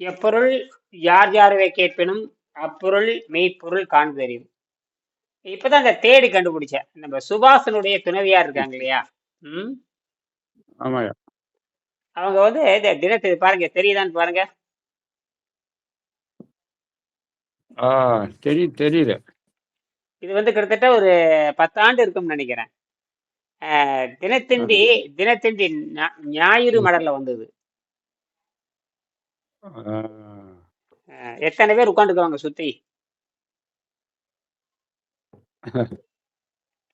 எப்பொருள் யார் யாரவை கேட்பினும் அப்பொருள் மெய்ப்பொருள் காண்பதறிவு இப்பதான் இந்த தேடி கண்டுபிடிச்சேன் நம்ம சுபாசனுடைய துணைவியார் இருக்காங்க இல்லையா? ம். ஆமாய்யா அவங்க வந்து இந்த தினத்தை பாருங்க தெரியுதான்னு பாருங்க. ஆ தெரி தெரியுது. இது வந்து கிட்டத்தட்ட ஒரு பத்தாண்டு இருக்கும்னு நினைக்கிறேன். தினத்தந்தி தினத்தந்தி ஞாயிறு மலர்ல வந்தது. எத்தனை பேர் உட்காந்துருக்காங்க சுத்தி?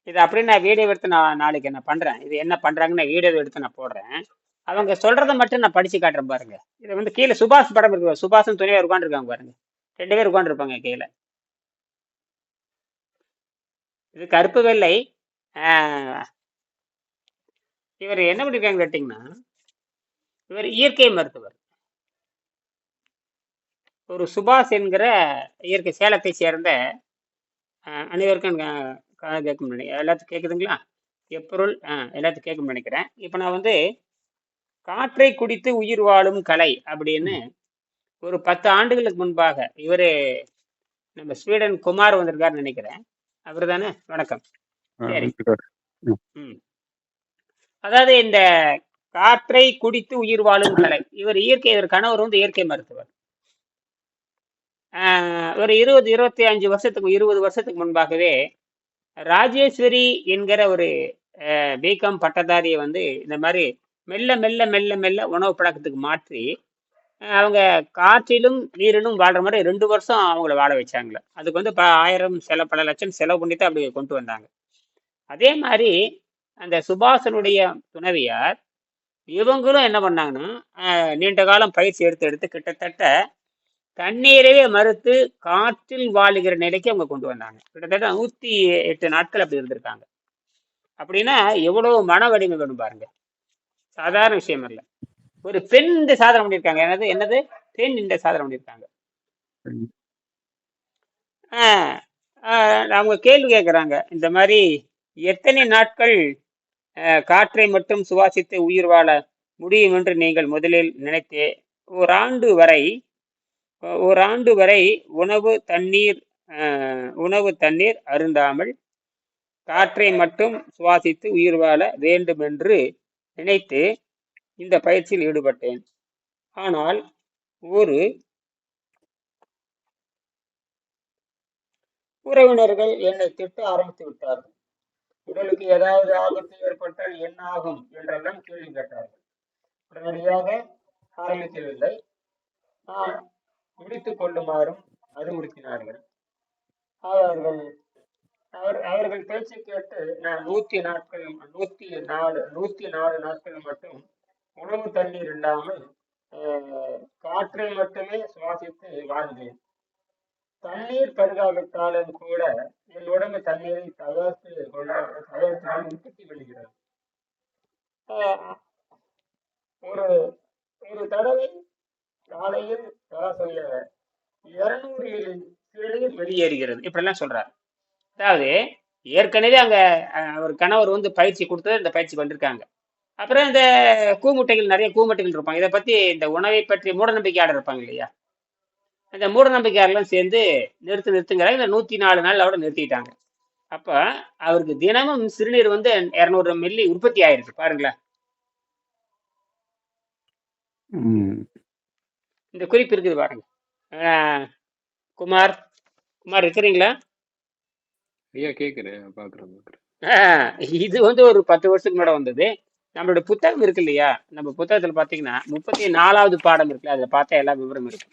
இது அப்படியே நான் வீடியோ எடுத்து நான் நாளைக்கு என்ன பண்றேன். இது என்ன பண்றாங்கன்னு நான் வீடியோ எடுத்து நான் போடுறேன். அவங்க சொல்றதை மட்டும் நான் படிச்சு காட்டுறேன் பாருங்க. இது வந்து கீழே சுபாஷ் படம் இருக்கு சுபாஷும் துணையா உட்காந்துருக்காங்க பாருங்க. ரெண்டு பேர் உட்காந்துருப்பாங்க கீழே. இது கருப்பு வெள்ளை. இவர் என்ன பண்ணிருக்காங்க கேட்டிங்கன்னா இவர் இயற்கை மருத்துவர். ஒரு சுபாஷ் என்கிற இயற்கை சேலத்தை சேர்ந்த அனைவருக்கும் கா- கா- கேட்கும் நினை எல்லாத்துக்கும் கேட்குதுங்களா எப்பொருள் எல்லாத்துக்கும் கேட்கும் நினைக்கிறேன். இப்போ நான் வந்து காற்றை குடித்து உயிர் வாழும் கலை அப்படின்னு ஒரு பத்து ஆண்டுகளுக்கு முன்பாக இவரு நம்ம ஸ்வீடன் குமார் வந்திருக்காருன்னு நினைக்கிறேன். அவர் தானே வணக்கம் சரி. ம். அதாவது இந்த காற்றை குடித்து உயிர் வாழும் கலை. இவர் இயற்கை இவர் கணவர் வந்து இயற்கை மருத்துவர். ஆஹ் ஒரு இருபது இருபத்தி அஞ்சு வருஷத்துக்கு இருபது வருஷத்துக்கு முன்பாகவே ராஜேஸ்வரி என்கிற ஒரு பிகாம் பட்டதாரியை வந்து இந்த மாதிரி மெல்ல மெல்ல மெல்ல மெல்ல உணவு பழக்கத்துக்கு மாற்றி அஹ் அவங்க காற்றிலும் நீரிலும் வாழ்ற மாதிரி ரெண்டு வருஷம் அவங்கள வாழ வச்சாங்களே அதுக்கு வந்து ப ஆயிரம் செலவு பல லட்சம் செலவு பண்ணி தான் அப்படி கொண்டு வந்தாங்க. அதே மாதிரி அந்த சுபாசனுடைய துணைவியார் இவங்களும் என்ன பண்ணாங்கன்னா நீண்ட காலம் பயிற்சி எடுத்து எடுத்து கிட்டத்தட்ட தண்ணீரவே மறுத்து காற்றில் வாழுகிற நிலைக்கு அவங்க கொண்டு வந்தாங்க. கிட்டத்தட்ட நூத்தி எட்டு நாட்கள் அப்படி இருந்திருக்காங்க. அப்படின்னா எவ்வளவு மன வலிமை வேணும் பாருங்க. சாதாரண விஷயம் இல்லை. ஒரு பெண் இந்த சாதனை பண்ணியிருக்காங்க. என்னது? என்னது? பெண் இந்த சாதனை பண்ணியிருக்காங்க. அவங்க கேள்வி கேட்குறாங்க இந்த மாதிரி எத்தனை நாட்கள் காற்றை மட்டும் சுவாசித்து உயிர் வாழ முடியும் என்று நீங்கள் முதலில் நினைத்தே ஓராண்டு வரை ஓராண்டு வரை உணவு தண்ணீர் உணவு தண்ணீர் அருந்தாமல் காற்றை மட்டும் சுவாசித்து உயிர் வாழ வேண்டும் என்று நினைத்து இந்த பயிற்சியில் ஈடுபட்டேன். ஆனால் ஒரு உறவினர்கள் என்னை திட்ட ஆரம்பித்து விட்டார்கள். உடலுக்கு ஏதாவது ஆபத்து ஏற்பட்டால் என்ன ஆகும் என்றெல்லாம் கேள்வி கேட்டார்கள். உடனடியாக ஆரம்பிக்கவில்லை. நான் முடித்துக் கொள்ளுமாறும் அறிவுறுத்தினார்கள். அவர்கள் அவர் அவர்கள் பேச்சு கேட்டு நான் நூத்தி நாட்கள் நூத்தி நாலு நூத்தி நாலு நாட்கள் மட்டும் உணவு தண்ணீர் இல்லாமல் காற்றை மட்டுமே சுவாசித்து வாழ்ந்தேன். தண்ணீர் பருகாவிட்டாலும் கூட என் உடம்பு தண்ணீரை தகர்த்து கொள்ள தகர்த்து கொண்டு உற்பத்தி ஆஹ், ஒரு ஒரு தடவை காலையில் சராசரிய இருநூறு சிறுநீர் வெளியேறுகிறது. இப்படிலாம் சொல்றார். அதாவது ஏற்கனவே அங்க அவர் கணவர் வந்து பயிற்சி கொடுத்து இந்த பயிற்சி வந்திருக்காங்க. அப்புறம் இந்த கூமுட்டைகள் நிறைய கூமுட்டைகள் இருப்பாங்க. இதை பத்தி இந்த உணவை பற்றி மூட நம்பிக்கையாளர் இருப்பாங்க இல்லையா? அந்த மூட நம்பிக்கையாளர்லாம் சேர்ந்து நிறுத்து நிறுத்துங்கிறாங்க. இந்த நூத்தி நாலு நாள் அவட நிறுத்திட்டாங்க. அப்ப அவருக்கு தினமும் சிறுநீர் வந்து இருநூறு மில்லி உற்பத்தி ஆயிருக்கு பாருங்களேன். இந்த குறிப்பு இருக்குது பாருங்க. குமார் குமார் இருக்கிறீங்களா? ஐயா கேட்குறேன் பார்க்குறேன் இது வந்து ஒரு பத்து வருஷத்துக்கு முன்னாடி வந்தது. நம்மளோட புத்தகம் இருக்கு இல்லையா? நம்ம புத்தகத்துல பாத்தீங்கன்னா முப்பத்தி நாலாவது பாடம் இருக்குல்ல அதுல பார்த்தா எல்லா விவரம் இருக்கு.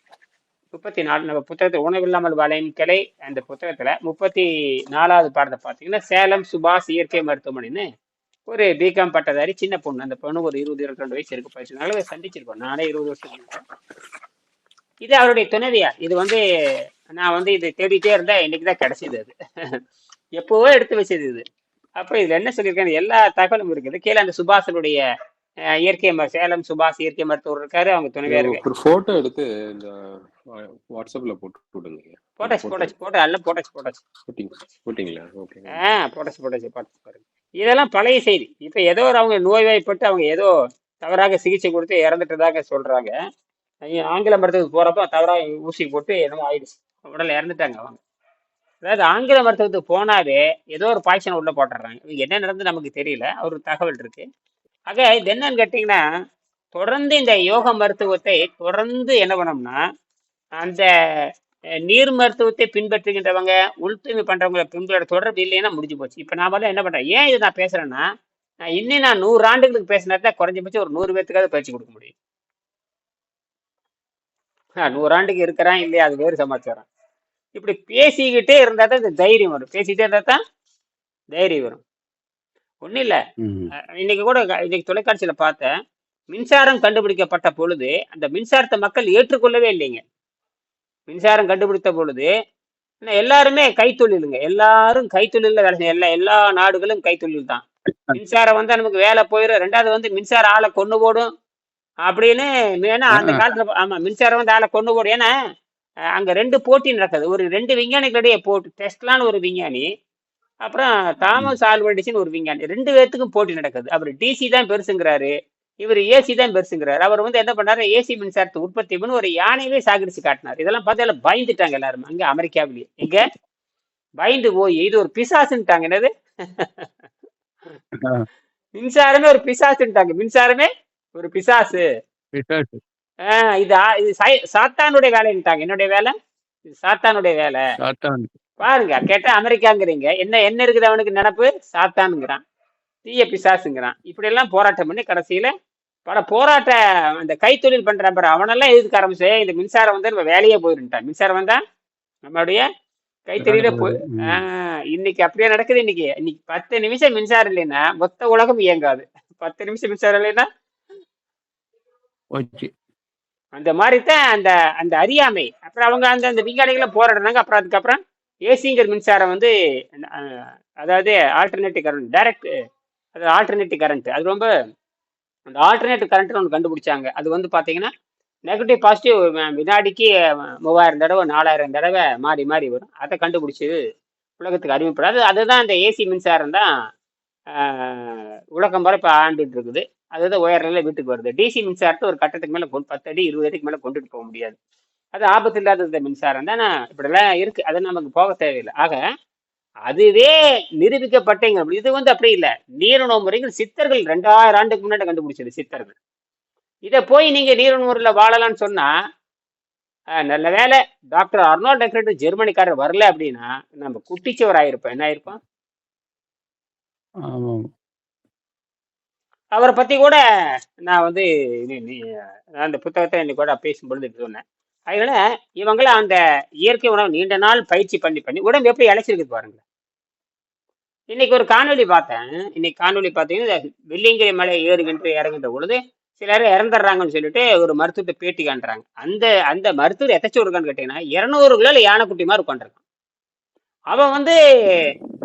முப்பத்தி நாலு நம்ம புத்தகத்துல உணவில்லாமல் வளையும் கிளை அந்த புத்தகத்துல முப்பத்தி நாலாவது பாடத்தை பார்த்தீங்கன்னா சேலம் சுபாஷ் இயற்கை மருத்துவமனைன்னு ஒரு பிகாம் பட்டதாரி சின்ன பொண்ணு அந்த பொண்ணு ஒரு இருபது இருபத்தி ரெண்டு வயசு இருக்கு பயிற்சி சந்திச்சிருக்கோம். நானே இருபது வருஷம் இது அவருடைய துணைவியா இது வந்து நான் வந்து இது தேடிட்டே இருந்தேன். இன்னைக்கு தான் கிடைச்சது அது. எப்போவோ எடுத்து வச்சது இது. அப்போ இதுல என்ன சொல்லியிருக்காங்க? எல்லா தகவலும் இருக்குது. கீழே அந்த சுபாஷனுடைய இயற்கை சேலம் சுபாஷ் இயற்கை மருத்துவர் இருக்காரு அவங்க துணைவியா இருக்கு ஒரு ஃபோட்டோ எடுத்து இந்த வாட்ஸ்அப்பில் போட்டு விடுங்க. போட்டாச்சு போட்டாச்சு போட்டு எல்லாம் போட்டாச்சு போட்டாச்சு. போட்டிங்க போட்டிங்களா? ஓகே ஆ போட்டாச்சு போட்டாச்சு போட்டாச்சு பாருங்க இதெல்லாம் பழைய செய்தி. இப்ப ஏதோ ஒரு அவங்க நோய்வாய்ப்பட்டு அவங்க ஏதோ தவறாக சிகிச்சை கொடுத்து இறந்துட்டதாக சொல்றாங்க. ஆங்கில மருத்துவத்துக்கு போறப்ப தவறாக ஊசி போட்டு என்னமோ ஆயிடுச்சு. உடல்ல இறந்துட்டாங்க அவங்க. அதாவது ஆங்கில மருத்துவத்துக்கு போனாவே ஏதோ ஒரு பாய்ச்சல் உள்ள போட்டுடுறாங்க. இது என்ன நடந்து நமக்கு தெரியல. ஒரு தகவல் இருக்கு. ஆக இது என்னன்னு கேட்டிங்கன்னா தொடர்ந்து இந்த யோக மருத்துவத்தை தொடர்ந்து என்ன பண்ணோம்னா அந்த நீர் மருத்துவத்தை பின்பற்றுகின்றவங்க உள்தூய்மை தூய்மை பண்றவங்க பின்பற்ற தொடர்பு இல்லைன்னா முடிஞ்சு போச்சு. இப்போ நான் என்ன பண்றேன் ஏன் இது நான் பேசுறேன்னா நான் இன்னும் நான் நூறு ஆண்டுகளுக்கு பேசினா தான் குறைஞ்சபட்சம் ஒரு நூறு பேர்த்துக்காவது பயிற்சி கொடுக்க முடியும். ஆஹ், நூறு ஆண்டுக்கு இருக்கிறான் இல்லையா அது வேறு சமாச்சாரம். இப்படி பேசிக்கிட்டே இருந்தால் தான் இந்த தைரியம் வரும். பேசிக்கிட்டே இருந்தால் தான் தைரியம் வரும். ஒன்றும் இல்லை. இன்னைக்கு கூட இன்னைக்கு தொலைக்காட்சியில பார்த்தேன். மின்சாரம் கண்டுபிடிக்கப்பட்ட பொழுது அந்த மின்சாரத்தை மக்கள் ஏற்றுக்கொள்ளவே இல்லைங்க. மின்சாரம் கண்டுபிடித்த பொழுது எல்லாருமே கைத்தொழிலுங்க. எல்லாரும் கைத்தொழில வேலை செய்ய எல்லா எல்லா நாடுகளும் கைத்தொழில் தான். மின்சாரம் வந்தா நமக்கு வேலை போயிடும் ரெண்டாவது வந்து மின்சார ஆளை கொண்டு போடும் அப்படின்னு ஏன்னா அந்த. காலத்துல ஆமா மின்சாரம் வந்து ஆளை கொண்டு போடும் ஏன்னா அங்க ரெண்டு போட்டி நடக்குது. ஒரு ரெண்டு விஞ்ஞானிகளிடையே போட்டி டெஸ்ட்லான்னு ஒரு விஞ்ஞானி அப்புறம் தாமஸ் ஆல்வா எடிசன் ஒரு விஞ்ஞானி. ரெண்டு பேர்த்துக்கும் போட்டி நடக்குது. அவர் டிசி தான் பெருசுங்கிறாரு. இவர் ஏசி தான் பெருசுங்கிறாரு. அவர் வந்து என்ன பண்ணாரு? ஏசி மின்சாரத்தை உற்பத்தி பண்ணி ஒரு யானையவே சாகடிச்சு காட்டினார். இதெல்லாம் பார்த்து எல்லாம் பயந்துட்டாங்க எல்லாரும். அங்க அமெரிக்காவிலேயே எங்க? பயந்து போய். இது ஒரு பிசாசுன்ட்டாங்க என்னது. மின்சாரமே ஒரு பிசாசுன்ட்டாங்க மின்சாரமே ஒரு பிசாசு. ஆஹ் இது சாத்தானுடைய வேலைன்ட்டாங்க என்னுடைய வேலை? இது சாத்தானுடைய வேலை. பாருங்க கேட்டா அமெரிக்காங்கிறீங்க. என்ன என்ன இருக்குது அவனுக்கு நினப்பு? சாத்தானுங்கிறான். தீய பிசாசுங்கிறான். இப்படி எல்லாம் போராட்டம் பண்ணி கடைசியில பல போராட்ட அந்த கைத்தொழில் பண்றான் பாரு அவனெல்லாம் எதுக்கு ஆரம்பிச்சு? இந்த மின்சாரம் வந்து நம்ம வேலையே போயிருட்டான் மின்சாரம் வந்தா நம்மளுடைய கைத்தொழில போய் இன்னைக்கு அப்படியே நடக்குது இன்னைக்கு. இன்னைக்கு பத்து நிமிஷம் மின்சாரம் இல்லைன்னா மொத்த உலகம் இயங்காது. பத்து நிமிஷம் மின்சாரம் இல்லைன்னா. அந்த மாதிரி தான் அந்த அந்த அறியாமை. அப்புறம் அவங்க அந்த அந்த விஞ்ஞானிகளை போராடினாங்க. அப்புறம் அதுக்கப்புறம் ஏசிங்கிற மின்சாரம் வந்து அதாவது ஆல்டர்னேட்டிவ் கரண்ட் டைரக்ட் அது ஆல்டர்னேட்டிவ் கரண்ட் அது ரொம்ப அந்த ஆல்டர்னேட்டிவ் கரண்ட்னு ஒன்று கண்டுபிடிச்சாங்க. அது வந்து பார்த்தீங்கன்னா நெகட்டிவ் பாசிட்டிவ் வினாடிக்கு மூவாயிரம் தடவை நாலாயிரம் தடவை மாறி மாறி வரும். அதை கண்டுபிடிச்சது உலகத்துக்கு அறிமுகப்படாது அதுதான் அந்த ஏசி மின்சாரம் தான் உலகம் வர இப்போ ஆண்டுட்டு இருக்குது. அதுதான் உயர்நிலை வீட்டுக்கு வருது. டிசி மின்சாரத்தை ஒரு கட்டத்துக்கு மேலே கொண்டு பத்து அடி இருபது அடிக்கு மேலே கொண்டுட்டு போக முடியாது. அது ஆபத்து இல்லாத இந்த மின்சாரம் தான்? இப்படிலாம் இருக்கு. அது நமக்கு போக தேவையில்லை. ஆக அதுவே நிரூபிக்கப்பட்டீங்க. இது வந்து அப்படி இல்லை. நீரணு முறைகள் சித்தர்கள் ரெண்டாயிரம் ஆண்டுக்கு முன்னாடி கண்டுபிடிச்சது சித்தர்கள். இதை போய் நீங்க முறையில் வாழலாம்னு சொன்னா நல்ல வேலை. டாக்டர் அர்னால்ட் டெக்ரேட் ஜெர்மனிக்காரர் வரல அப்படின்னா நம்ம குட்டிச்சவர் ஆயிருப்போம். என்ன ஆயிருப்போம். அவரை பத்தி கூட நான் வந்து அந்த புத்தகத்தை இன்னைக்கு கூட பேசும்பொழுது சொன்னேன். அதனால இவங்களாம் அந்த இயற்கை உணவு நீண்ட நாள் பயிற்சி பண்ணி பண்ணி உடம்பு எப்படி இழைச்சிருக்கு பாருங்க இன்னைக்கு ஒரு காணொலி பார்த்தேன். இன்னைக்கு காணொளி பார்த்தீங்கன்னா வெள்ளிங்கிரி வெள்ளியங்கிரி மலை ஏறுகின்ற இறங்குகின்ற பொழுது சிலர் இறந்துடுறாங்கன்னு சொல்லிட்டு ஒரு மருத்துவத்தை பேட்டி காண்றாங்க. அந்த அந்த மருத்துவர் எத்தச்சு இருக்கான்னு கேட்டீங்கன்னா இருநூறு கிலோ யானைக்குட்டி மாதிரி உட்காந்துருக்கான் அவன் வந்து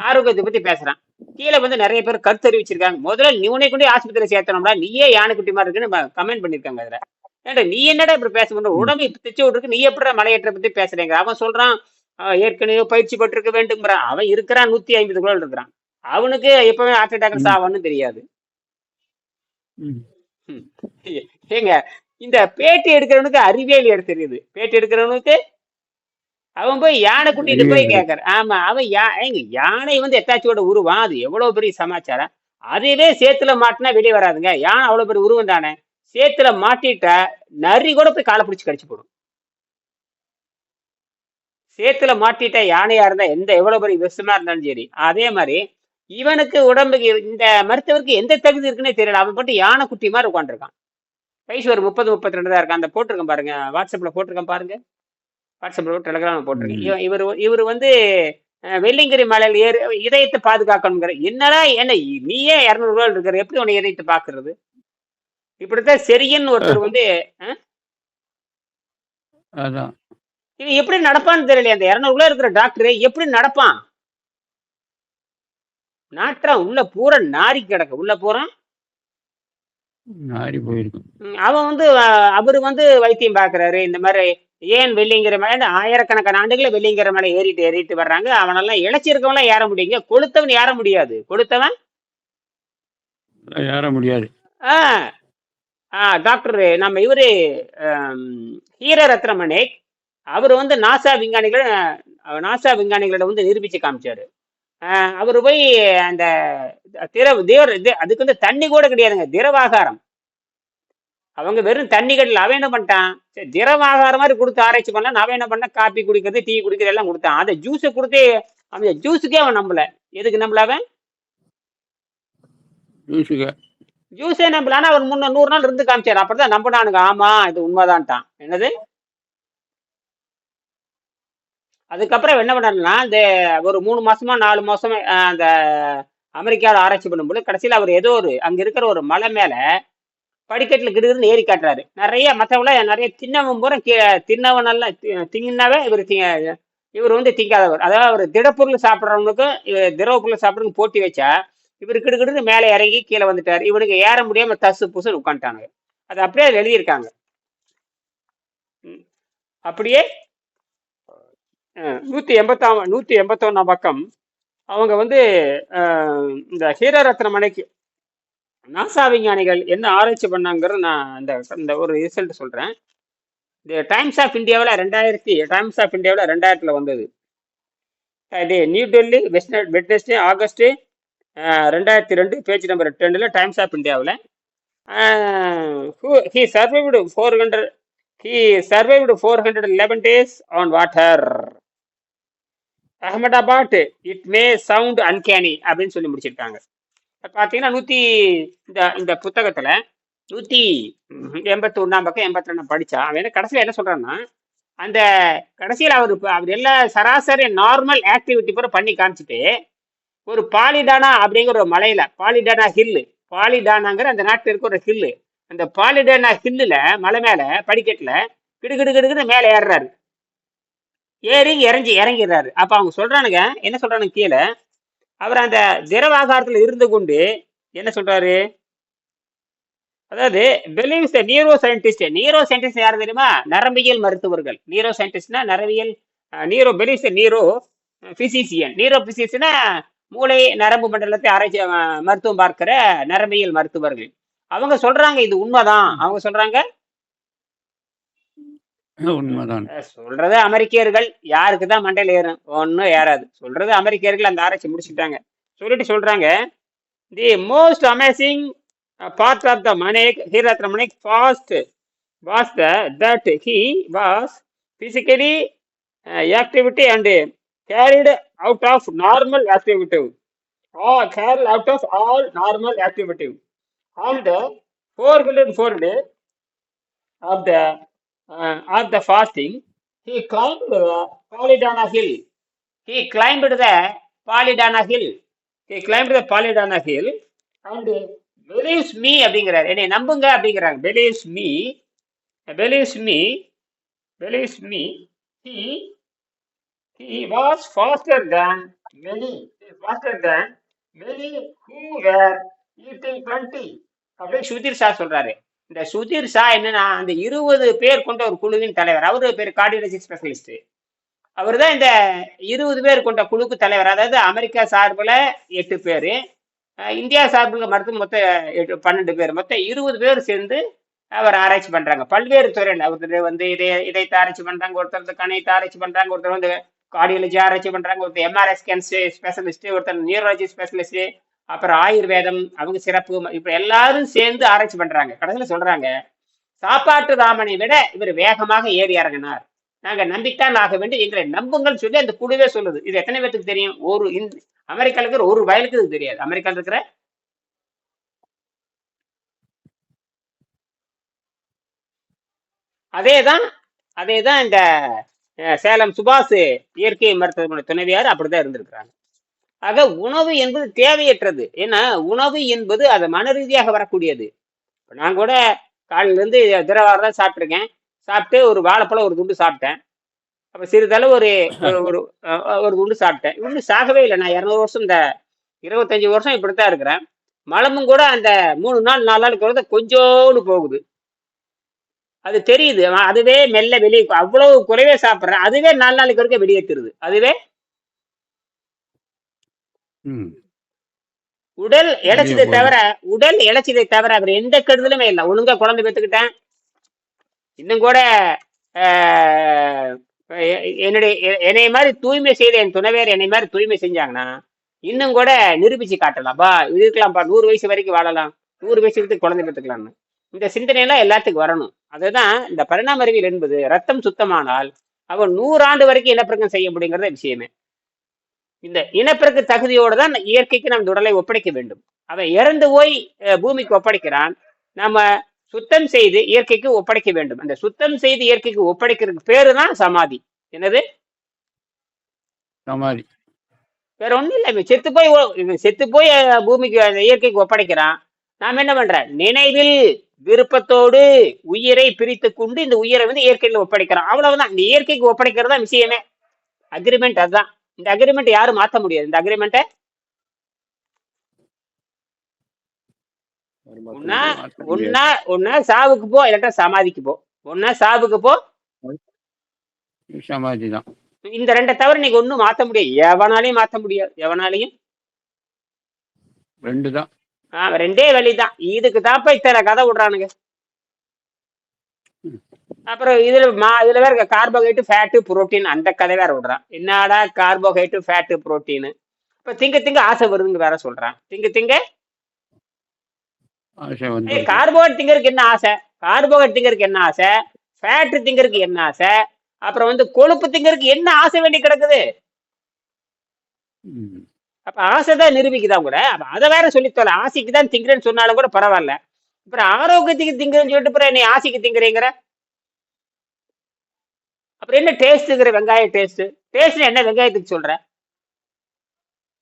ஆரோக்கியத்தை பத்தி பேசுறான். கீழே வந்து நிறைய பேர் கருத்து தெரிவிச்சிருக்காங்க. முதல்ல நீ உன்னை கொண்டு ஆஸ்பத்திரியில் சேர்த்தனோம்னா நீயே யானைக்குட்டி மாதிரி இருக்குன்னு கமெண்ட் பண்ணிருக்காங்க அதுல. ஏன்டா நீ என்னடா இப்படி பேச முடியும் உடம்பு இப்ப தைச்சு விட்டுருக்கு. நீ எப்படி மலையேற்ற பத்தி பேசுறீங்க அவன் சொல்றான் ஏற்கனவே பயிற்சி பெற்றிருக்க வேண்டுங்கிறான் அவன் இருக்கிறான் நூத்தி ஐம்பது கிலோ இருக்கிறான். அவனுக்கு எப்பவுமே ஹார்ட் அட்டாக் சாவான்னு தெரியாது. ஏங்க இந்த பேட்டி எடுக்கிறவனுக்கு அறிவியல் எடுத்து தெரியுது. பேட்டி எடுக்கிறவனுக்கு அவன் போய் யானை கூட்டிட்டு போய். கேட்கறான். ஆமா அவன் யா ஏங்க யானை வந்து எத்தாச்சியோட உருவம் அது எவ்வளவு பெரிய சமாச்சாரம்? அதுவே சேத்துல மாட்டினா வெளியே வராதுங்க. யானை அவ்வளவு பெரிய உருவம் தானே? சேத்துல மாட்டிட்டா நரி கூட போய் காலை பிடிச்சி கடிச்சு போடும். சேத்துல மாட்டிட்ட யானையா இருந்தா எந்த எவ்வளவு பெரிய விஷமா இருந்தாலும் சரி. அதே மாதிரி இவனுக்கு உடம்புக்கு இந்த மருத்துவருக்கு எந்த தகுதி இருக்குன்னே தெரியல. அவன் மட்டும் யானை குட்டி மாதிரி உட்காந்துருக்கான் வயசு ஒரு முப்பது முப்பத்தி ரெண்டு தான் இருக்கான். அந்த போட்டிருக்கேன் பாருங்க. வாட்ஸ்அப்ல போட்டிருக்கேன் பாருங்க. வாட்ஸ்அப்ல டெலிகிராம் போட்டிருக்கேன். இவர் இவர் வந்து வெள்ளிங்கிரி மலையில் ஏறு இதயத்தை பாதுகாக்கணுங்கிற என்னடா என்ன நீயே இரநூறு ரூபாய் இருக்கிற எப்படி உன்னை இதயத்தை பாக்குறது? இப்படித்தான் சரியன்னு ஒருத்தர் வந்து. இது எப்படி நடப்பான்னு தெரியல அந்த இரநூறு ரூபாய் இருக்கிற டாக்டர் எப்படி நடப்பான்? நாட்டுறான் உள்ள பூரா நாரி கிடக்கு. உள்ள. ம், அவன் வந்து அவரு வந்து வைத்தியம் பார்க்கறாரு. இந்த மாதிரி ஏன் வெள்ளிங்கிற மலை ஆயிரக்கணக்கான ஆண்டுகளை வெள்ளிங்கிற மலை ஏறிட்டு ஏறிட்டு வர்றாங்க. அவனெல்லாம் இழைச்சிருக்கவன்லாம் ஏற முடியுங்க. கொளுத்தவன் ஏற முடியாது. கொடுத்தவன் ஏற முடியாது. ஆ. டாக்டர் நம்ம இவரு ஹீரரத்னமணே அவர் வந்து நாசா விஞ்ஞானிகள் நாசா விஞ்ஞானிகளோட வந்து நிரூபிச்சு காமிச்சாரு. அவர் போய் அந்த திரவ தேவர் இது அதுக்கு வந்து தண்ணி கூட கிடையாதுங்க திரவாகாரம். அவங்க வெறும் தண்ணி கடல அவன் என்ன பண்ணிட்டான்? சரி திரவாகாரம் மாதிரி கொடுத்து ஆராய்ச்சி பண்ணலாம். அவன் என்ன பண்ண காப்பி குடிக்கிறது டீ குடிக்கிறது எல்லாம் கொடுத்தான். அந்த ஜூஸை கொடுத்து அந்த ஜூஸுக்கே அவன் நம்பல. எதுக்கு நம்பல அவன்? ஜூஸுக்கு ஜூஸே நம்பல ஒரு அவர் முன்ன நூறு நாள் இருந்து காமிச்சாரு. அப்பதான் நம்பினானுங்க. ஆமா இது உண்மைதான்ட்டான். என்னது? அதுக்கப்புறம் என்ன பண்ணாருன்னா இந்த ஒரு மூணு மாசமா நாலு மாசம் அந்த அமெரிக்காவில் ஆராய்ச்சி பண்ணும்போது கடைசியில் அவர் ஏதோ ஒரு அங்க இருக்கிற ஒரு மலை மேல படிக்கட்டில் கிடுகிடுன்னு ஏறி காட்டுறாரு. நிறைய மற்றவங்கள நிறைய தின்னவன் பூரா கீ தின்னவன் எல்லாம் திங்கினாவே இவர் தி இவர் வந்து திங்காதவர். அதாவது அவர் திடப்பொருள் சாப்பிட்றவங்களுக்கும் திரவ பொருள் சாப்பிட்றவங்க போட்டி வச்சா இவர் கிடுகிடுன்னு மேலே இறங்கி கீழே வந்துட்டார். இவனுக்கு ஏற முடியாம தசு புசுன்னு உட்காந்துட்டானுங்க. அது அப்படியே எழுதியிருக்காங்க. அப்படியே நூத்தி எண்பத்தாம் நூத்தி எண்பத்தொன்னாம் பக்கம் அவங்க வந்து இந்த ஹீரரத்ன மனைக்கு நாசா விஞ்ஞானிகள் என்ன ஆராய்ச்சி பண்ணாங்கிறது நான் இந்த இந்த ஒரு ரிசல்ட் சொல்றேன். இந்த டைம்ஸ் ஆஃப் இந்தியாவில் ரெண்டாயிரத்தி டைம்ஸ் ஆஃப் இந்தியாவில் ரெண்டாயிரத்துல வந்தது. இது New Delhi west Wednesday August ரெண்டாயிரத்தி ரெண்டு பேஜ் நம்பர் டென்னில் டைம்ஸ் ஆஃப் இந்தியாவில். He survived four hundred he survived four hundred eleven days on water Ahmedabad it may sound uncanny அப்படின்னு சொல்லி முடிச்சிருக்காங்க. பார்த்தீங்கன்னா நூற்றி இந்த இந்த புத்தகத்தில் நூற்றி எண்பத்தி ஒன்றாம் பக்கம் எண்பத்தி ரெண்டு படித்தா அவன் என்ன கடைசியில் என்ன சொல்கிறான்னா அந்த கடைசியில் அவர் அவர் எல்லா சராசரி நார்மல் ஆக்டிவிட்டி பூரா பண்ணி காமிச்சிட்டு ஒரு பாலிடானா அப்படிங்கிற ஒரு மலையில பாலிடானா ஹில்லு பாலிடானாங்கிற அந்த நாட்டில் இருக்கிற ஒரு ஹில்லு அந்த பாலிடானா ஹில்லுல மலை மேல படிக்கட்டுல கிடுகிடுகிடுகிட்டு மேலே ஏறுறாரு. ஏறி இறங்கி இறங்கிடுறாரு. அப்ப அவங்க சொல்றானுங்க என்ன சொல்றானுங்க கீழே? அவர் அந்த திரவாகாரத்துல இருந்து கொண்டு என்ன சொல்றாரு? அதாவது believes neuro scientist neuro scientist யார் தெரியுமா? நரம்பியல் மருத்துவர்கள். நியூரோ சயின்டிஸ்ட்னா நரம்பியல் neuro believes neuro physician neuro பிசிசியனா மூளை நரம்பு மண்டலத்தை ஆராய்ச்சி மருத்துவம் பார்க்கிற நரம்பியல் மருத்துவர்கள். அவங்க சொல்றாங்க இது உண்மைதான். அவங்க சொல்றாங்க? உண்மைதான். சொல்றது அமெரிக்கர்கள். யாருக்கு தான் மண்டையில ஏறும்? ஒன்றும் ஏறாது. சொல்றது அமெரிக்கர்கள் அந்த ஆராய்ச்சி முடிச்சுட்டாங்க. சொல்லிட்டு சொல்றாங்க the most amazing part of the Manek Hiratna Manek fast was the that he was physically activity and carried out of normal activity ah carried out of all normal activity on the four hundred four day of the uh, of the fasting, he climbed the Polydana hill. He climbed the Polydana hill. He climbed the Polydana hill and believes me அப்படிங்கிறார் என்னை நம்புங்க அப்படிங்கிறாங்க believes me believes me believes me he he was faster than many he was faster than many who were eating plenty அப்படியே சுதீர் ஷா சொல்றாரு. இந்த சுதீர் ஷா என்னன்னா அந்த இருபது பேர் கொண்ட ஒரு குழுவின் தலைவர். அவரு பேர் கார்டியாலஜி ஸ்பெஷலிஸ்ட் அவர் தான் இந்த இருபது பேர் கொண்ட குழுக்கு தலைவர். அதாவது அமெரிக்கா சார்பில் எட்டு பேர். இந்தியா சார்பில் மருத்துவ மொத்த எட்டு பன்னெண்டு பேர். மொத்தம் இருபது பேர் சேர்ந்து அவர் ஆராய்ச்சி பண்றாங்க. பல்வேறு துறையில். ஒருத்தர் வந்து இதை இதயத்தை ஆராய்ச்சி பண்றாங்க ஒருத்தர் வந்து கணையத்தை ஆராய்ச்சி பண்றாங்க ஒருத்தர் வந்து கார்டியாலஜி ஆராய்ச்சி பண்றாங்க. ஒருத்தர் எம்ஆர்ஐ ஸ்கேன் ஸ்பெஷலிஸ்ட் ஒருத்தர் நியூரலஜி ஸ்பெஷலிஸ்ட் அப்புறம் ஆயுர்வேதம் அவங்க சிறப்பு. இப்போ எல்லாரும் சேர்ந்து ஆராய்ச்சி பண்றாங்க. கடைசியில் சொல்றாங்க சாப்பாட்டு ராமனை விட இவர் வேகமாக ஏறி இறங்கினார். நாங்க நம்பித்தான் ஆக வேண்டும் எங்களை நம்புங்கள் சொல்லி அந்த குழுவே சொல்லுது. இது எத்தனை பேருக்கு தெரியும்? ஒரு இந்த அமெரிக்கா இருக்கிற ஒரு வயலுக்கு இது தெரியாது. அமெரிக்கா இருக்கிற அதே தான் அதே தான் இந்த சேலம் சுபாஷ் இயற்கை மருத்துவமனை துணைவியார் அப்படிதான் இருந்திருக்கிறாங்க. ஆக உணவு என்பது தேவையற்றது. ஏன்னா உணவு என்பது அது மன ரீதியாக வரக்கூடியது. இப்போ நான் கூட காலையிலேருந்து திரவாரம் தான் சாப்பிட்ருக்கேன் சாப்பிட்டு ஒரு வாழைப்பழம் ஒரு துண்டு சாப்பிட்டேன். அப்போ சிறிதளவு ஒரு ஒரு- ஒரு துண்டு சாப்பிட்டேன். இன்னும் சாகவே இல்லை. நான் இரநூறு வருஷம் இந்த இருபத்தஞ்சி வருஷம் இப்படித்தான் இருக்கிறேன். மலமும் கூட அந்த மூணு நாள் நாலு நாளுக்கு வந்து கொஞ்சோண்டு போகுது. அது தெரியுது. அதுவே மெல்ல வெளியே அவ்வளவு குறைவே சாப்பிட்றேன் அதுவே நாலு நாளைக்கு வரைக்கும் வெளியேற்றுறது அதுவே? உடல் இழைச்சதை. தவிர உடல் இழைச்சதை தவிர அவர் எந்த கெடுதலுமே இல்லை. ஒழுங்கா குழந்தை பெற்றுக்கிட்டேன் இன்னும் கூட என்னுடைய எ- என்னைய மாதிரி தூய்மை செய்த என் துணைவேர் என்னை மாதிரி தூய்மை செஞ்சாங்கன்னா இன்னும் கூட நிரூபிச்சு காட்டலாம்ப்பா இருக்கலாம்ப்பா நூறு வயசு வரைக்கும் வாழலாம். நூறு வயசு வரைக்கும் குழந்தை பெற்றுக்கலாம்னு இந்த சிந்தனையெல்லாம் எல்லாத்துக்கும் வரணும். அதுதான் இந்த பரிணாம அறிவியல் என்பது ரத்தம் சுத்தமானால் அவன் நூறாண்டு வரைக்கும் இனப்பெருக்கம் செய்ய முடியுங்கிறத விஷயமே. இந்த இனப்பெருக்க தகுதியோடு தான் இயற்கைக்கு நம் உடலை ஒப்படைக்க வேண்டும். அவன் இறந்து போய் பூமிக்கு ஒப்படைக்கிறான். நாம சுத்தம் செய்து இயற்கைக்கு ஒப்படைக்க வேண்டும். அந்த சுத்தம் செய்து இயற்கைக்கு ஒப்படைக்கிறதுக்கு பேரு தான் சமாதி. என்னது? சமாதி. வேற ஒண்ணும் இல்லை. செத்து போய் செத்து போய் பூமிக்கு இயற்கைக்கு ஒப்படைக்கிறான். நாம் என்ன பண்ற? நினைவில் விருப்பத்தோடு உயிரை பிரித்து கொண்டு இந்த உயிரை வந்து இயற்கையில ஒப்படைக்கிறான். அவ்வளவுதான். இந்த இயற்கைக்கு ஒப்படைக்கிறது தான் விஷயமே. அக்ரிமெண்ட் அதுதான். இந்த அக்ரிமெண்ட் யாரும் மாத்த முடியாது. இந்த அக்ரிமெண்ட்டை மாத்த ஒன்னா. ஒன்னா ஒன்னா சாவுக்கு போ இல்லாட்டா சமாதிக்கு போ. ஒன்னா சாவுக்கு போ. சமாதி தான். இந்த ரெண்டை தவிர நீங்க ஒண்ணும் மாத்த முடியாது. எவனாலையும் மாத்த முடியாது. எவனாலையும். ரெண்டு தான். ஆஹ் ரெண்டே வழிதான். இதுக்கு தாப்பா இத்தனை கதை விடுறானுங்க. அப்புறம் இதுல மா இதுல வேற கார்போஹைட்ரேட் ஃபேட்டு புரோட்டீன் அந்த கதை வேற விடுறான். என்னடா கார்போஹைட்ரேட் ஃபேட்டு புரோட்டீன் இப்ப திங்க திங்க ஆசை வருதுன்னு வேற சொல்றான். திங்க திங்க? கார்போஹைட்ரேட் திங்கறதுக்கு என்ன ஆசை? கார்போஹைட்ரேட் திங்கறதுக்கு என்ன ஆசை? ஃபேட் திங்கறதுக்கு என்ன ஆசை? அப்புறம் வந்து கொழுப்பு திங்கறதுக்கு என்ன ஆசை வேண்டி கிடக்குது. அப்ப ஆசை தான் நிரூபிக்குதான் கூட? அப்ப அதை வேற சொல்லித்தோல ஆசைக்கு தான் திங்கிறேன்னு சொன்னாலும் கூட பரவாயில்ல. அப்புறம் ஆரோக்கியத்துக்கு திங்கிறேன்னு சொல்லிட்டு அப்புறம் நீ ஆசைக்கு திங்கிறீங்கிற? அப்புறம் என்ன டேஸ்ட்டுங்கிற வெங்காய டேஸ்ட் டேஸ்ட் என்ன வெங்காயத்துக்கு சொல்ற?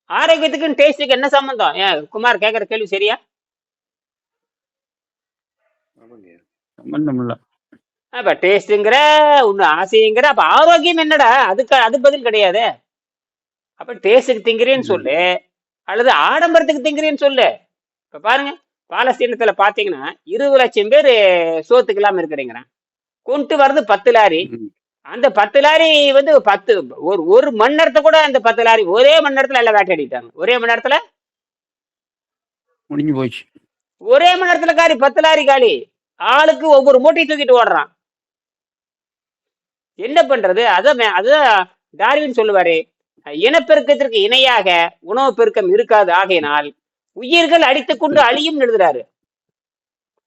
ஆரோக்கியத்துக்கும் டேஸ்ட்டுக்கு என்ன சம்பந்தம்? ஏன் குமார் கேட்கற கேள்வி சரியா? சம்பந்தம் இல்லை. அப்ப டேஸ்ட்டுங்கிற ஒண்ணு ஆசைங்கிற அப்ப ஆரோக்கியம் என்னடா? அதுக்கு அது பதில் கிடையாது. அப்ப டேஸ்ட்டுக்கு திங்கிறேன்னு சொல்லு அல்லது ஆடம்பரத்துக்கு திங்கிறேன்னு சொல்லு. இப்ப பாருங்க பாலஸ்தீனத்துல பாத்தீங்கன்னா இருபது லட்சம் பேர் சோத்துக்கு இல்லாம இருக்கிறீங்கிறான் கொண்டு வர்றது பத்து லாரி. அந்த பத்து லாரி வந்து பத்து ஒரு ஒரு மணி நேரத்தை கூட அந்த பத்து லாரி ஒரே மணி நேரத்துல எல்லாம் வேட்டையாடிட்டாங்க. ஒரே மணி நேரத்துல? முடிஞ்சு போச்சு. ஒரே மணி நேரத்துல காலி பத்து லாரி காலி. ஆளுக்கு ஒவ்வொரு மூட்டையை தூக்கிட்டு ஓடுறான். என்ன பண்றது? அதான் அதான் டார்வின் சொல்லுவாரு இனப்பெருக்கத்திற்கு இணையாக உணவு பெருக்கம் இருக்காது. ஆகையினால் உயிர்கள் அடித்துக் கொண்டு அழியும் எழுதுறாரு.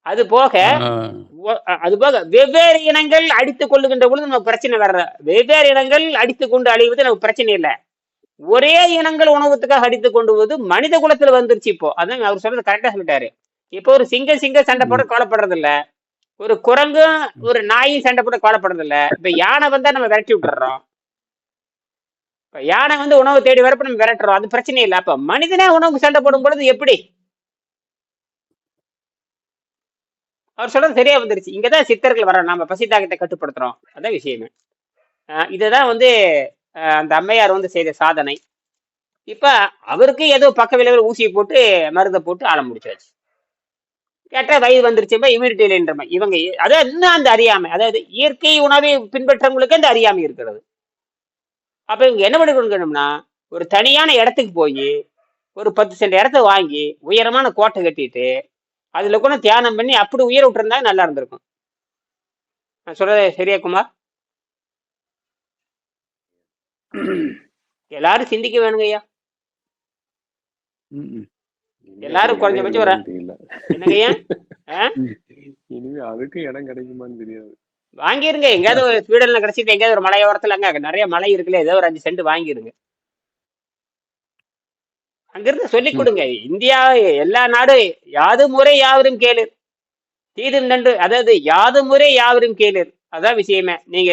அது போக அது போக வெவ்வேறு இனங்கள் அடித்துக் கொள்ளுகின்ற பொழுது நமக்கு பிரச்சனை வர்ற வெவ்வேறு இனங்கள் அடித்துக் கொண்டு அழிவது நமக்கு பிரச்சனை இல்லை. ஒரே இனங்கள் உணவுத்துக்காக அடித்துக் கொண்டு மனித குலத்துல வந்துருச்சு இப்போ. அதான் அவர் சொல்றது கரெக்டா சொல்லிட்டாரு. இப்போ ஒரு சிங்க சிங்க சண்டை போட கவலைப்படுறது இல்ல ஒரு குரங்கும் ஒரு நாயும் சண்டை போட கவலைப்படுறது இல்ல இப்ப யானை வந்தா நம்ம விரட்டி விட்டுறோம். இப்போ யானை வந்து உணவு தேடி வரப்ப நம்ம விரட்டுறோம். அது பிரச்சனை இல்லை. அப்போ மனிதனே உணவுக்கு சண்டை போடும் பொழுது எப்படி? அவர் சொல்றது சரியா வந்துருச்சு. இங்கதான் சித்தர்கள் வரோம் நம்ம பசி கட்டுப்படுத்துறோம். அதான் விஷயமே. இதை இதுதான் வந்து அந்த அம்மையார் வந்து செய்த சாதனை. இப்ப அவருக்கு ஏதோ பக்க விளைவில் ஊசியை போட்டு மருந்தை போட்டு ஆழ முடிச்சாச்சு. கேட்டா வயது வந்துருச்சுப்பா இம்யூனிட்டி இல்லைன்றமா இவங்க அதாவது இன்னும் அந்த அறியாமை அதாவது இயற்கை உணவை பின்பற்றவங்களுக்கு அந்த அறியாமை இருக்கிறது. அப்ப இவங்க என்ன பண்ணிக்கணும்னா ஒரு தனியான இடத்துக்கு போய் ஒரு பத்து சென்ட் இடத்த வாங்கி உயரமான கோட்டை கட்டிட்டு அதுல கூட தியானம் பண்ணி அப்படி உயர விட்டுருந்தா நல்லா இருந்திருக்கும். நான் சொல்றது சரியா குமார் எல்லாரும் சிந்திக்க வேணுங்க ஐயா. எல்லாரும் குறைஞ்சபட்சம் தெரியல என்னங்க ஐயா? இனிமே அதுக்கு இடம் கிடைக்குமான்னு தெரியாது. வாங்கிருங்க. எங்கேயாவது ஒரு ஸ்வீடன்ல கிடைச்சிட்டு எங்கேயாவது ஒரு மலையோரத்துல அங்க நிறைய மலை இருக்குல்ல ஏதோ ஒரு அஞ்சு சென்ட் வாங்கிருங்க. அங்கிருந்து சொல்லிக் கொடுங்க. இந்தியா எல்லா நாடும் யாது முறை யாவரும் கேளு. தீதும் நன்று அதாவது யாது முறை யாவரும் கேளு. அதான் விஷயமே. நீங்க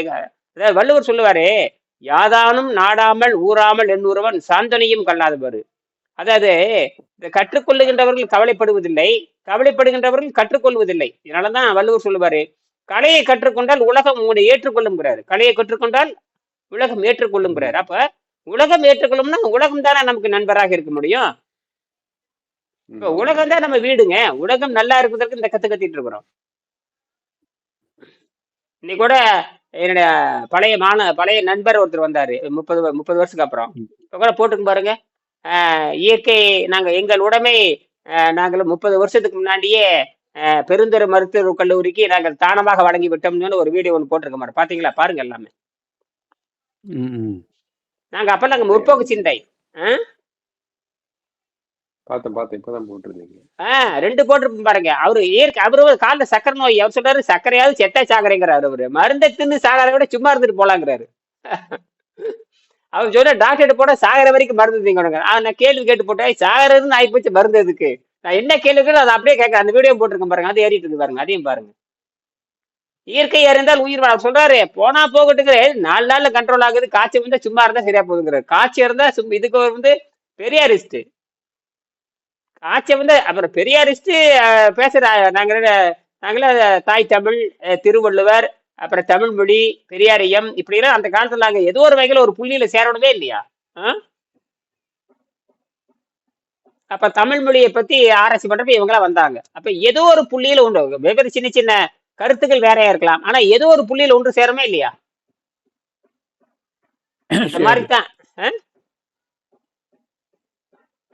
அதாவது வள்ளுவர் சொல்லுவாரு யாதானும் நாடாமல் ஊறாமல் எண்ணூறுவன் சாந்தனையும் கல்லாத பாரு அதாவது இந்த கற்றுக்கொள்ளுகின்றவர்கள் கவலைப்படுவதில்லை. கவலைப்படுகின்றவர்கள் கற்றுக்கொள்வதில்லை. இதனாலதான் வள்ளுவர் சொல்லுவாரு கலையை கற்றுக்கொண்டால் உலகம் உங்களை ஏற்றுக்கொள்ளுங்கிறாரு கலையை கற்றுக்கொண்டால் உலகம் ஏற்றுக்கொள்ளுங்கிறாரு அப்ப உலகம் ஏற்றுக்கொள்ளும்னா உலகம் தானே நமக்கு நண்பராக இருக்க முடியும்? இப்ப உலகம் தான் நம்ம வீடுங்க. உலகம் நல்லா இருப்பதற்கு இந்த கத்து கத்திட்டு இருக்கிறோம். இன்னைக்கு கூட என்னுடைய பழைய மான பழைய நண்பர் ஒருத்தர் வந்தாரு. முப்பது முப்பது வருஷத்துக்கு அப்புறம். இப்ப கூட போட்டுக்கு பாருங்க. ஆஹ் இயற்கை நாங்க எங்கள் உடைமை ஆஹ் நாங்கள் முப்பது வருஷத்துக்கு முன்னாடியே பெருந்தொரு மருத்துவக் கல்லூரிக்கு நாங்கள் தானமாக வழங்கி விட்டோம்னு ஒரு வீடியோ ஒன்று போட்டிருக்க மாட்டோம் பாத்தீங்களா? பாருங்க எல்லாமே. நாங்க அப்ப நாங்க முற்போக்கு சிந்தை. பார்த்தேன் பார்த்தேன் இப்பதான் போட்டிருந்தீங்க. ஆஹ் ரெண்டு போட்டிருப்போம் பாருங்க. அவரு இயற்கை அவரு காலைல சக்கரை நோய் அவர் சொல்றாரு சக்கரையாவது செத்தா சாகரைங்கிறாரு அவரு. மருந்தை தின்னு சாகரை விட சும்மா இருந்துட்டு போலாங்கிறாரு. அவர் சொல்ற டாக்டர் போட சாகர வரைக்கும் மருந்து தீங்க நான் கேள்வி கேட்டு போட்டேன் சாகரதுன்னு ஆகி போச்சு மருந்து எதுக்கு? நான் என்ன கேள்வி அதை அப்படியே கேட்க அந்த வீடியோ போட்டிருக்கேன் பாருங்க. அது ஏறிட்டு இருக்கு பாருங்க. அதையும் பாருங்க. இயற்கை அறிந்தால் உயிர் வாழ. சொல்றாரு போனா போகட்டுங்கிற நாலு நாள்ல கண்ட்ரோல் ஆகுது. காய்ச்சல் வந்தா சும்மா இருந்தா சரியா போகுதுங்கிறாரு. காய்ச்சல் இருந்தா சும் இதுக்கு வந்து பெரியாரிஸ்ட் காய்ச்சல் வந்து அப்புறம் பெரியாரிஸ்ட் பேசுற நாங்களே நாங்களே தாய் தமிழ் திருவள்ளுவர் அப்புறம் தமிழ்மொழி பெரியாரியம் இப்படிலாம் அந்த காலத்துல நாங்க ஏதோ ஒரு வகையில ஒரு புள்ளியில சேரணுமே இல்லையா? ஆ? அப்ப தமிழ் மொழியை பத்தி ஆராய்ச்சி பண்றப்ப இவங்களாம் வந்தாங்க. அப்ப ஏதோ ஒரு புள்ளியில உண்டு. வெவ்வேறு சின்ன சின்ன கருத்துக்கள் வேறையா இருக்கலாம். ஆனா ஏதோ ஒரு புள்ளியில ஒன்று சேரமே இல்லையா? இந்த சரி. மாதிரி தான்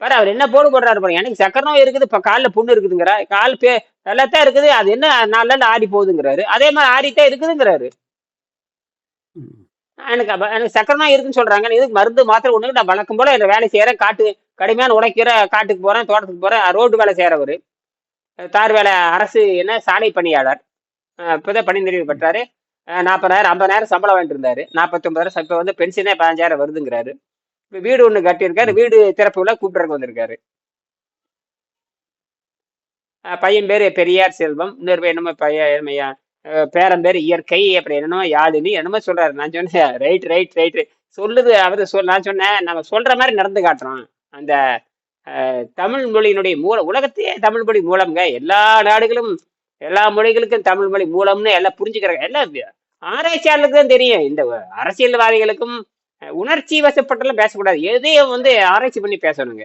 பாரு அவர் என்ன போடு போடுறாரு பாரு. எனக்கு சக்கரை நோய் இருக்குது இப்ப கால்ல புண்ணு இருக்குதுங்கிற. கால் பே எல்லாத்தான் இருக்குது. அது என்ன நாலு நாள் ஆடி போகுதுங்கிறாரு. அதே மாதிரி ஆடித்தான் இருக்குதுங்கிறாரு. எனக்கு எனக்கு சக்கரை நோய் இருக்குன்னு சொல்றாங்க. இதுக்கு மருந்து மாத்திரை ஒண்ணு நான் வழக்கம் போல இந்த வேலை செய்யறேன். காட்டு கடுமையான உழைக்கிற காட்டுக்கு போறேன் தோட்டத்துக்கு போறேன். ரோடு வேலை செய்யறவர் தார் வேலை அரசு என்ன சாலை பணியாளர். இப்பதான் பணி நிறைவு பெற்றாரு நாற்பதாயிரம் ஐம்பதாயிரம் சம்பளம் வாங்கிட்டு இருந்தாரு நாற்பத்தொன்பதாயிரம் இப்ப வந்து பென்ஷனே பதினஞ்சாயிரம் வருதுங்கிறாரு. இப்ப வீடு ஒண்ணு கட்டியிருக்காரு வீடு திறப்பு விழா கூப்பிடுறதுக்கு வந்திருக்காரு. பையன் பேரு பெரியார் செல்வம் இன்னொரு என்னமோ பையன் பேரன் பேரு இயற்கை அப்புறம் என்னமோ யாழினி என்னமோ சொல்றாரு. நான் சொன்னேன் ரைட் ரைட் ரைட் சொல்லுது அவரு சொல் நான் சொன்னேன் நம்ம சொல்ற மாதிரி நடந்து காட்டுறோம். அந்த தமிழ் மொழியினுடைய மூல உலகத்தையே தமிழ் மொழி மூலம்ங்க. எல்லா நாடுகளும் எல்லா மொழிகளுக்கும் தமிழ் மொழி மூலம்னு எல்லாம் புரிஞ்சுக்கிறாங்க. எல்லாம் வி- ஆராய்ச்சியாளருக்கு தான் தெரியும். இந்த அரசியல்வாதிகளுக்கும் உணர்ச்சி வசப்பட்டெல்லாம் பேசக்கூடாது. எதையும் வந்து ஆராய்ச்சி பண்ணி பேசணுங்க.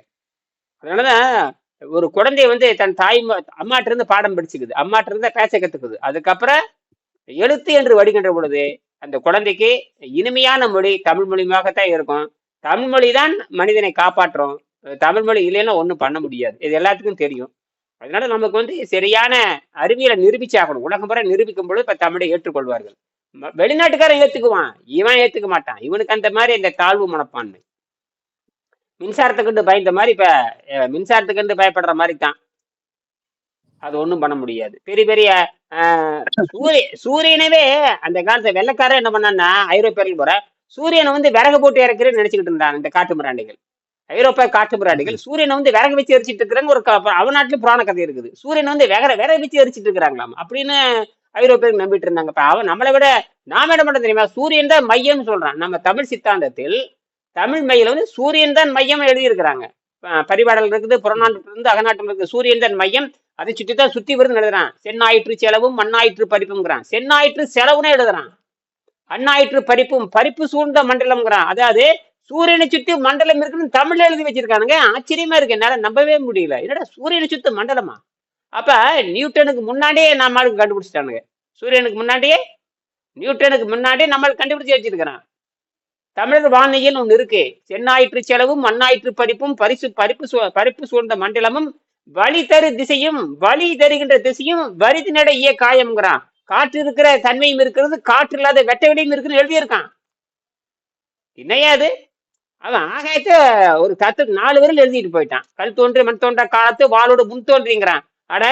அதனாலதான் ஒரு குழந்தை வந்து தன் தாய் அம்மாட்ட இருந்து பாடம் படிச்சுக்குது. அம்மாட்ட இருந்து பேச கத்துக்குது. அதுக்கப்புறம் எழுத்து என்று வடிகின்ற பொழுது அந்த குழந்தைக்கு இனிமையான மொழி தமிழ் மொழியாகத்தான் இருக்கும். தமிழ் மொழி தான் மனிதனை காப்பாற்றும். தமிழ் மொழி இல்லைன்னா ஒன்றும் பண்ண முடியாது. இது எல்லாத்துக்கும் தெரியும். அதனால நமக்கு வந்து சரியான அறிவியலை நிரூபிச்சாகணும். உலகம் முறை நிரூபிக்கும் பொழுது இப்போ தமிழை ஏற்றுக்கொள்வார்கள். வெளிநாட்டுக்காரன் ஏத்துக்குவான். இவன் ஏத்துக்க மாட்டான். இவனுக்கு அந்த மாதிரி இந்த தாழ்வு மனப்பான்மை. மின்சாரத்தை கண்டு பயந்த மாதிரி இப்ப மின்சாரத்தை கண்டு பயப்படுற மாதிரி தான் அது ஒண்ணும் பண்ண முடியாது. பெரிய பெரிய சூரிய சூரியனவே அந்த காலத்துல வெள்ளக்காரன் என்ன பண்ணான்னா ஐரோப்பியர்கள் போற சூரியனை வந்து விறகு போட்டு இறக்குறேன்னு நினைச்சுக்கிட்டு இருந்தாங்க இந்த காட்டு மிராண்டிகள். ஐரோப்பா காட்டு மிராண்டிகள். சூரியனை வந்து விறகு வச்சு எரிச்சிட்டு இருக்கிறாங்க ஒரு அவன் நாட்டுல புராண கதை இருக்குது. சூரியனை வந்து விறகு விறகு வச்சு எரிச்சிட்டு இருக்கிறாங்களாம். அப்படின்னு ஐரோப்பியர்கள் நம்பிட்டு இருந்தாங்க. இப்ப அவன் நம்மளை விட நாம என்ன பண்ண தெரியுமா? சூரியன் தான் மையம்னு சொல்றான். நம்ம தமிழ் சித்தாந்தத்தில் தமிழ் மையில வந்து சூரியன் தான் மையம் எழுதியிருக்கிறாங்க. பரிபாடல் இருக்குது புறநானூற்று இருந்து அகநாட்டம் இருக்கு சூரியன் தான் மையம். அதை சுற்றி தான் சுத்தி வருதுன்னு எழுதுறான். சென்னாயிற்று செலவும் மண்ணாயிற்று பறிப்புங்கிறான். சென்னாயிற்று செலவுன்னு எழுதுறான். அண்ணாயிற்று பறிப்பும் பறிப்பு சூழ்ந்த மண்டலம்ங்கிறான். அதாவது சூரியனை சுத்தி மண்டலம் இருக்குன்னு தமிழ்ல எழுதி வச்சிருக்கானுங்க. ஆச்சரியமா இருக்கு. என்னால நம்பவே முடியல. என்னடா சூரியனை சுத்த மண்டலமா? அப்ப நியூட்டனுக்கு முன்னாடியே நம்மளுக்கு கண்டுபிடிச்சிட்டானுங்க. சூரியனுக்கு முன்னாடியே நியூட்டனுக்கு முன்னாடியே நம்மளுக்கு கண்டுபிடிச்சு வச்சிருக்கிறான். தமிழர் வானியல் ஒன்று இருக்கு. சென்னாயிற்று செலவும் மண்ணாயிற்று பறிப்பும் பரிசு பறிப்பு சூ- பறிப்பு சூழ்ந்த மண்டலமும் வழி தரு திசையும் வழி தருகின்ற திசையும் வரிது நட இய காயம்ங்கிறான் காற்று இருக்கிற தன்மையும் இருக்கிறது காற்று இல்லாத வெட்ட வெளியும் இருக்குன்னு எழுதியிருக்கான். என்னையா அது? அவன் ஆகாயத்தை ஒரு தத்து நாலு பேரில் எழுதிட்டு போயிட்டான். கல் தோன்றி மண் தோன்ற காலத்து வாளோட முன் தோன்றிங்கிறான். அட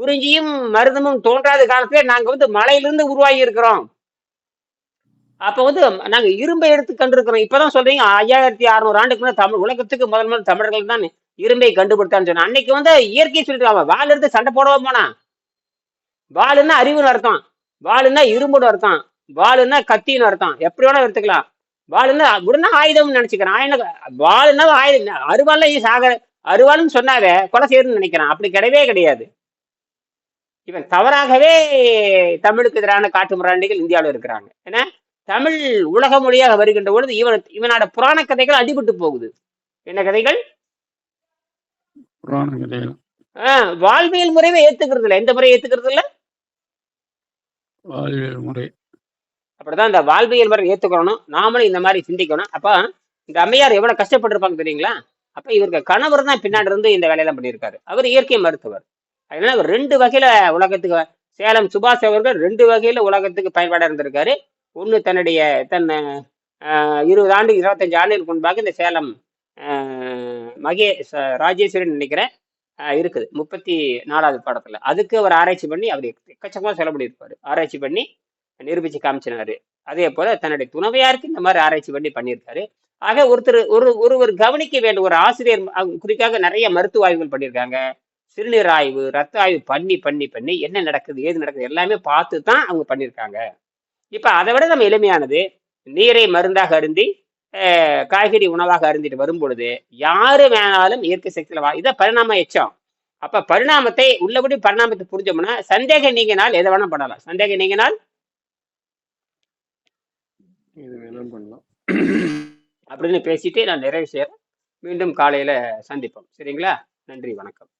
குறிஞ்சியும் மருதமும் தோன்றாத காலத்துல நாங்க வந்து மலையிலிருந்து உருவாகி இருக்கிறோம் அப்ப வந்து நாங்க இரும்பை எடுத்து கண்டிருக்கிறோம். இப்பதான் சொல்றீங்க ஐயாயிரத்தி அறுநூறு ஆண்டுக்கு முன்னாடி தமிழ் உலகத்துக்கு முதல் முதல் தமிழர்கள் தான் இரும்பை கண்டுபிடித்தான்னு சொன்னா அன்னைக்கு வந்து இயற்கை சொல்லிட்டு அவன் வாள் எடுத்து சண்டை போடவே போனான். வாளுன்னா அறிவுன்னு அர்த்தம். வாளுன்னா இரும்புன்னு அர்த்தம். வாளுன்னா கத்தின்னு அர்த்தம். எப்படி வேணா எடுத்துக்கலாம். வாளுன்னா உடனே ஆயுதம்னு நினைச்சுக்கிறான். ஆயுத வாளுன்னா ஆயுதம். அருவாள்ல சாக அருவாள்னு சொன்னாவே கொலை செய்யணும்னு நினைக்கிறான். அப்படி கிடையவே கிடையாது. இவன் தவறாகவே தமிழுக்கு எதிரான காட்டு முராண்டிகள் இந்தியாவில் இருக்கிறாங்க. ஏன்னா தமிழ் உலக மொழியாக வருகின்ற பொழுது இவன் இவனோட புராண கதைகள் அடிபட்டு போகுது. என்ன கதைகள்? புராண கதைகள். ஆஹ் வாழ்வியல் முறையை ஏத்துக்கிறது இல்லை எந்த முறையை ஏத்துக்கிறது இல்ல வாழ்வியல் முறை அப்படிதான் இந்த வாழ்வியல் முறை ஏத்துக்கணும் நாமளும் இந்த மாதிரி சிந்திக்கணும். அப்ப இந்த அம்மையார் எவ்வளவு கஷ்டப்பட்டிருப்பாங்க தெரியுங்களா? அப்ப இவருக்கு கணவர் தான் பின்னாடி இருந்து இந்த வேலையெல்லாம் பண்ணியிருக்காரு. அவர் இயற்கை மருத்துவர். அதனால அவர் ரெண்டு வகையில உலகத்துக்கு சேலம் சுபாஷ் அவர்கள் ரெண்டு வகையில உலகத்துக்கு பயன்பாடா இருந்திருக்காரு. ஒன்று தன்னுடைய தன் ஆஹ், இருபது ஆண்டு இருபத்தஞ்சு ஆண்டுகளுக்கு முன்பாக இந்த சேலம் ஆஹ், மகே ராஜேஸ்வரன் நினைக்கிறேன் இருக்குது. முப்பத்தி நாலாவது படத்துல. அதுக்கு அவர் ஆராய்ச்சி பண்ணி அவர் எக்கச்சக்கமாக சொல்ல பண்ணியிருப்பாரு ஆராய்ச்சி பண்ணி நிரூபிச்சு காமிச்சினாரு. அதே போல தன்னுடைய துணவையாருக்கு இந்த மாதிரி ஆராய்ச்சி பண்ணி பண்ணியிருக்காரு. ஆக ஒருத்தர் ஒரு ஒருவர் கவனிக்க வேண்டும் ஒரு ஆசிரியர் குறிக்காக நிறைய மருத்துவ ஆய்வுகள் பண்ணியிருக்காங்க. சிறுநீர் ஆய்வு ரத்த ஆய்வு பண்ணி பண்ணி பண்ணி என்ன நடக்குது ஏது நடக்குது எல்லாமே பார்த்து தான் அவங்க பண்ணியிருக்காங்க. இப்போ அதை விட நம்ம எளிமையானது நீரை மருந்தாக அருந்தி காய்கறி உணவாக அருந்திட்டு வரும் பொழுது யாரு வேணாலும் இயற்கை சக்தியில் வா இதை பரிணாம எச்சம். அப்ப பரிணாமத்தை உள்ளபடி பரிணாமத்தை புரிஞ்சோம்னா சந்தேகம் நீங்கினால் எதை வேணா பண்ணலாம். சந்தேகம் நீங்கினால் பண்ணலாம். அப்படின்னு பேசிட்டு நான் நிறைவு செய்யறேன் மீண்டும் காலையில சந்திப்போம். சரிங்களா? நன்றி வணக்கம்.